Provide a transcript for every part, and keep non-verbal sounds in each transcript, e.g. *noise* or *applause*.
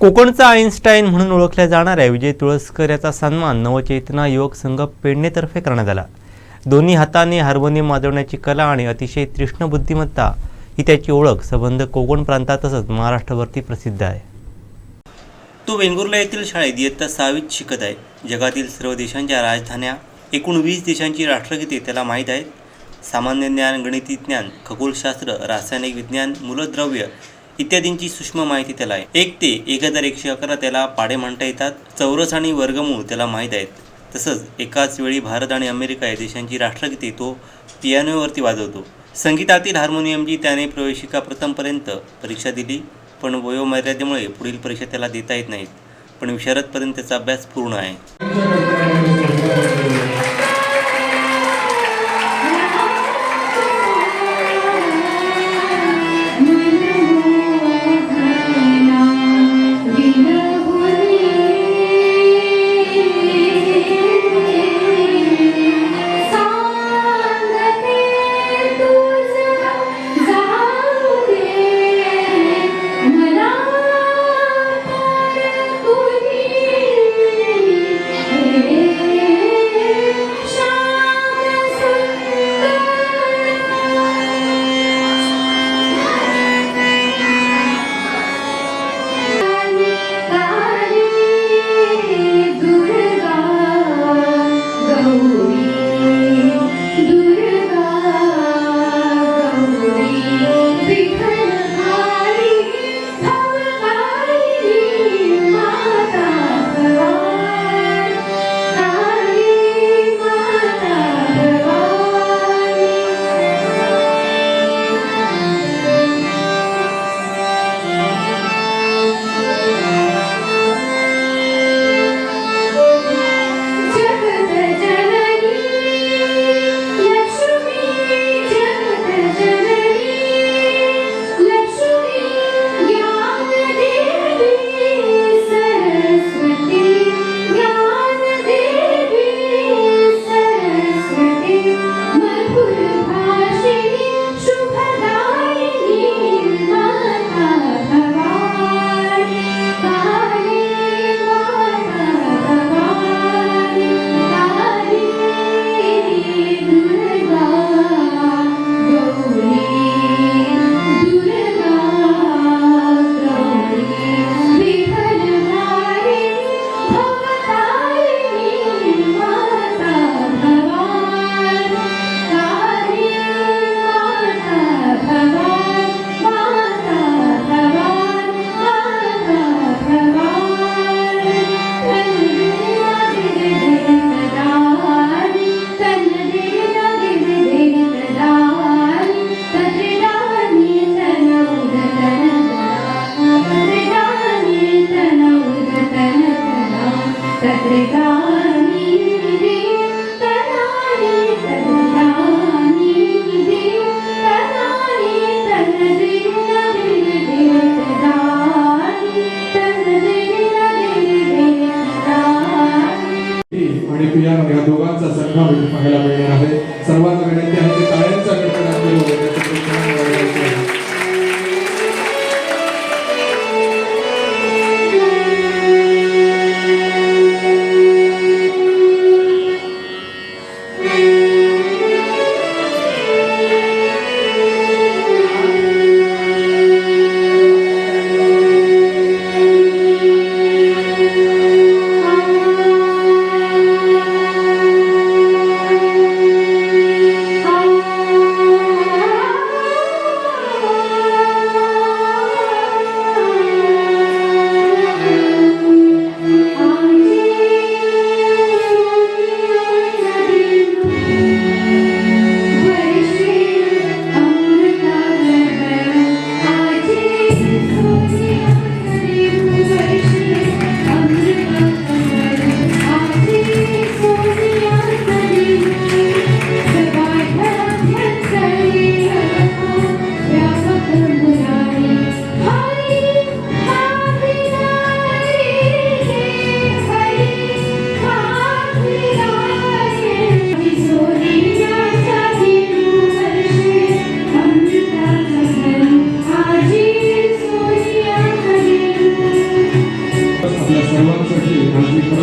कोकणचा आईन्स्टाईन म्हणून ओळखल्या जाणाऱ्या विजय तुळसकर याचा सन्मान नवचेतना युवक संघ पेडणेतर्फे करण्यात आला. दोन्ही हाताने हार्मोनियम वाजवण्याची कला आणि अतिशय तीक्ष्ण बुद्धिमत्ता ही त्याची ओळख संबंध कोकण प्रांतात तसंच महाराष्ट्रभरती प्रसिद्ध आहे. तो वेंगुर्ला येथील शाळेत इयत्ता सहावीत शिकत आहे. जगातील सर्व देशांच्या राजधान्या एकूण वीस देशांची राष्ट्रगीते त्याला माहीत आहेत. सामान्य ज्ञान गणिती ज्ञान खगोलशास्त्र रासायनिक विज्ञान मूलद्रव्य इत्यादींची सूक्ष्म माहिती त्याला आहे. एक ते एक हजार एकशे अकरा त्याला पाडे म्हणता येतात. चौरस आणि वर्गमूळ त्याला माहीत आहेत. तसंच एकाच वेळी भारत आणि अमेरिका या देशांची राष्ट्रगीते तो पियानोवरती वाजवतो. संगीतातील हार्मोनियमची त्याने प्रवेशिका प्रथमपर्यंत परीक्षा दिली पण वयोमर्यादेमुळे पुढील परीक्षा त्याला देता येत नाहीत. पण विशारदपर्यंत त्याचा अभ्यास पूर्ण आहे.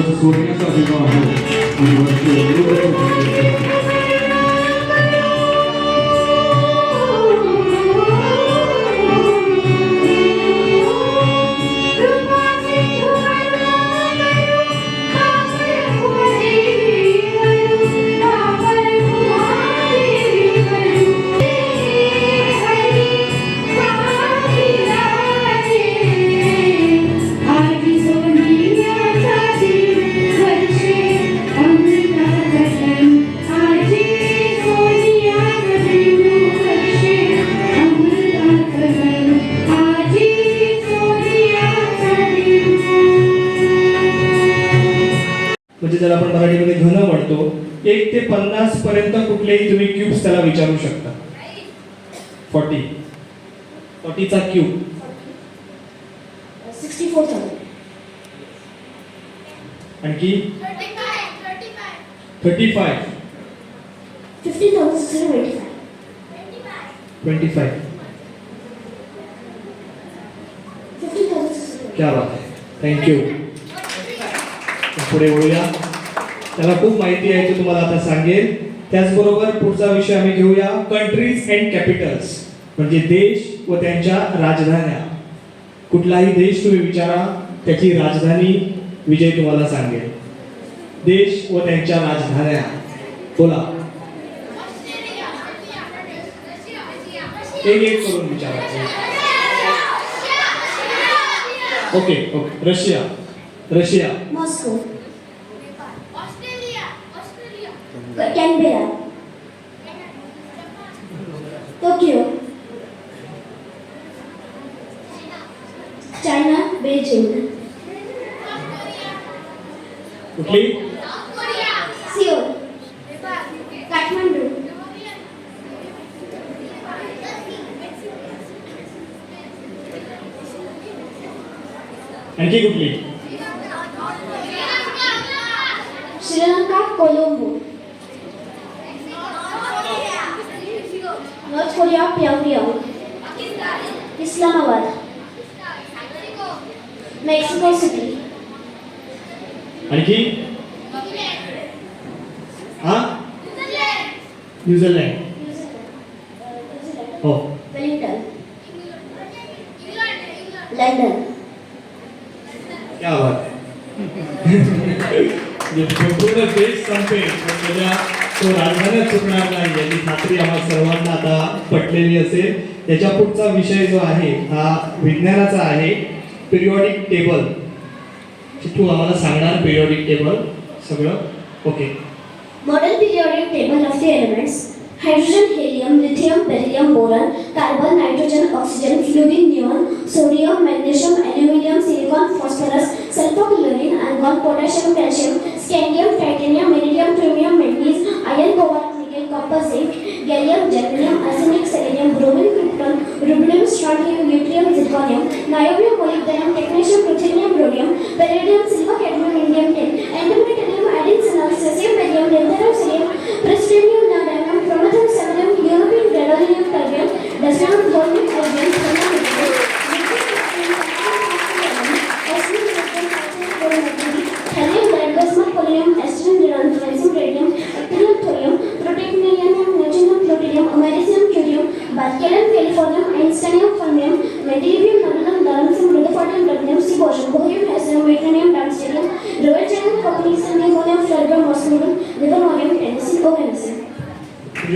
सोडण्याचा अभिमान आहे. आणि वर्ष ते पन्नास पर्यंत कुठलेही तुम्ही क्यूब्स त्याला विचारू शकता. फॉर्टी फॉर्टीचा क्यूब आणखी थर्टी फाय ट्वेंटी फाय क्या बात आहे थँक्यू पुढे वळूया. त्याला खूप माहिती आहे ते तुम्हाला आता सांगेल. त्याचबरोबर पुढचा विषय आम्ही घेऊया कंट्रीज अँड कॅपिटल्स म्हणजे देश व त्यांच्या राजधान्या. कुठलाही देश तुम्ही विचारा त्याची राजधानी विजय तुम्हाला सांगेल. देश व त्यांच्या राजधान्या. बोला. एक एक करून विचारा okay okay. Russia. Russia. Moscow. Tokyo. China Beijing कुठली? सिओल काठमांडू. आणखी कुठली? Sri Lanka Colombo. North Korea Pyongyang Islamabad. Mexico City. आणखी? हा? New Zealand. हो. वेलिंग्टन. लंडन. क्या बात *laughs* म्हणजे संपेल. त्याच्या तो राजधान्य चुकणार नाही याची खात्री आम्हाला सर्वांना आता पटलेली असेल. त्याच्या पुढचा विषय जो आहे हा विज्ञानाचा आहे पिरियॉडिक टेबल तू आम्हाला सांगणार पिरियॉडिक टेबल सगळं? Okay model periodic table of the elements hydrogen helium lithium barium boron carbon nitrogen oxygen fluorine neon sodium magnesium aluminium silicon phosphorus sulphur chlorine आणि potassium calcium scandium titanium meridium chromium magnesium iron, cobalt, nickel, copper, zinc, gallium, germanium, arsenic, selenium, bromine,